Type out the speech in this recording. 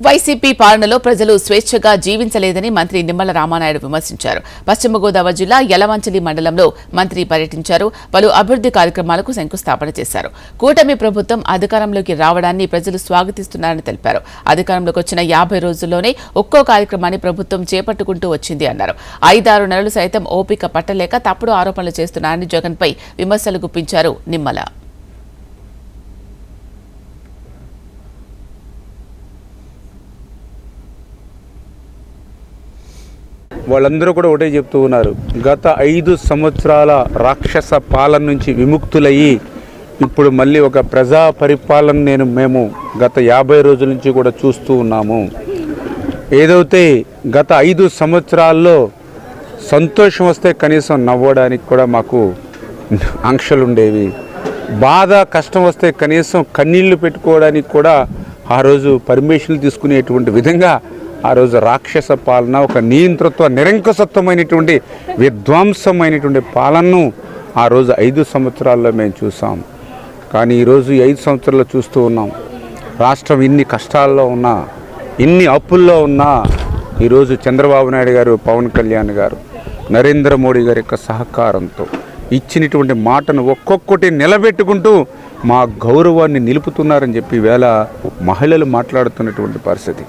YCP పాలనలో ప్రజలు స్వేచ్ఛగా జీవించలేదని మంత్రి నిమ్మల రామానాయుడు విమర్శించారు. పశ్చిమ గోదావరి జిల్లా యలమంచిలి మండలంలో మంత్రి పర్యటించారు. పలు అభివృద్ధి కార్యక్రమాలకు శంకుస్థాపన చేశారు. కూటమి ప్రభుత్వం అధికారంలోకి రావడాన్ని ప్రజలు స్వాగతిస్తున్నారని తెలిపారు. అధికారంలోకి వచ్చిన యాభై రోజుల్లోనే ఒక్కో కార్యక్రమాన్ని ప్రభుత్వం చేపట్టుకుంటూ వచ్చింది అన్నారు. ఐదారు నెలలు సైతం ఓపిక పట్టలేక తప్పుడు ఆరోపణలు చేస్తున్నారని జగన్పై విమర్శలు గుప్పించారు నిమ్మల. వాళ్ళందరూ కూడా ఒకటే చెప్తూ ఉన్నారు. గత ఐదు సంవత్సరాల రాక్షస పాలన నుంచి విముక్తులయ్యి ఇప్పుడు మళ్ళీ ఒక ప్రజా పరిపాలన నేను మేము గత యాభై రోజుల నుంచి కూడా చూస్తూ ఉన్నాము. ఏదైతే గత ఐదు సంవత్సరాల్లో సంతోషం వస్తే కనీసం నవ్వడానికి కూడా మాకు ఆంక్షలు ఉండేవి బాధ కష్టం వస్తే కనీసం కన్నీళ్ళు పెట్టుకోవడానికి కూడా ఆ రోజు పర్మిషన్లు తీసుకునేటువంటి విధంగా ఆ రోజు రాక్షస పాలన ఒక నియంతృత్వ నిరంకుశత్వమైనటువంటి విధ్వంసమైనటువంటి పాలనను ఆ రోజు ఐదు సంవత్సరాల్లో మేము చూసాం. కానీ ఈరోజు ఐదు సంవత్సరాల్లో చూస్తూ ఉన్నాం. రాష్ట్రం ఇన్ని కష్టాల్లో ఉన్నా ఇన్ని అప్పుల్లో ఉన్నా ఈరోజు చంద్రబాబు నాయుడు గారు పవన్ కళ్యాణ్ గారు నరేంద్ర మోడీ గారి యొక్క సహకారంతో ఇచ్చినటువంటి మాటను ఒక్కొక్కటి నిలబెట్టుకుంటూ మా గౌరవాన్ని నిలుపుతున్నారని చెప్పి వేళ మహిళలు మాట్లాడుతున్నటువంటి పరిస్థితి.